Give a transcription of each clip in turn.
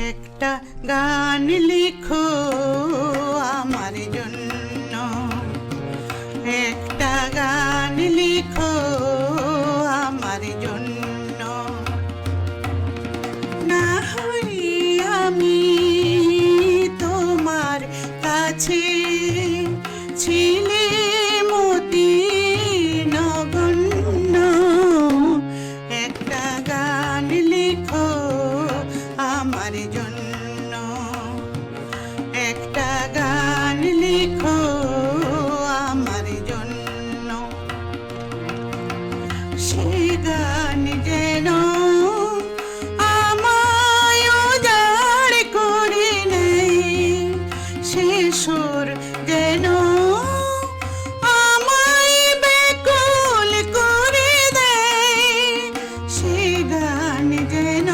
একটা গান লিখো আমার জন্য সে গান যেন আমায় উজাড় করে নেই সে সুর যেন আমায় ব্যাকুল করে দেয়। সে গান যেন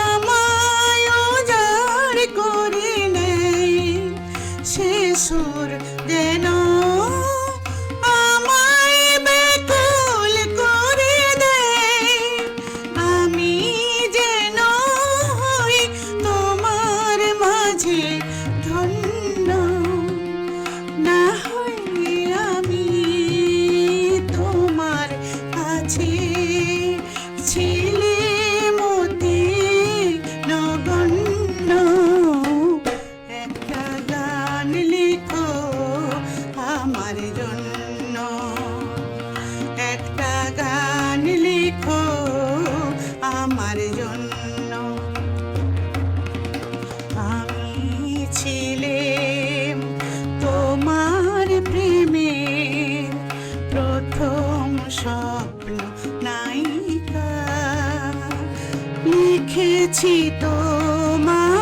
আমায় উজাড় করে নেই আমার জন্য একটা গান লিখো আমার জন্য। আমি ছিলেম তোমার প্রেমের প্রথম স্বপ্ন নায়িকা। লিখেছি তোমার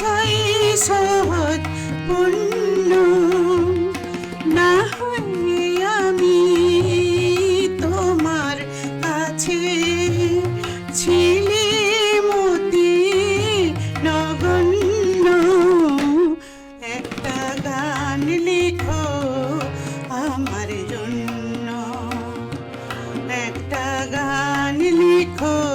বোঝাই সহজ পূর্ণ না হই আমি তোমার কাছে ছিলে মতি নগণ্য একটা গান লিখো আমার জন্য। একটা গান লিখো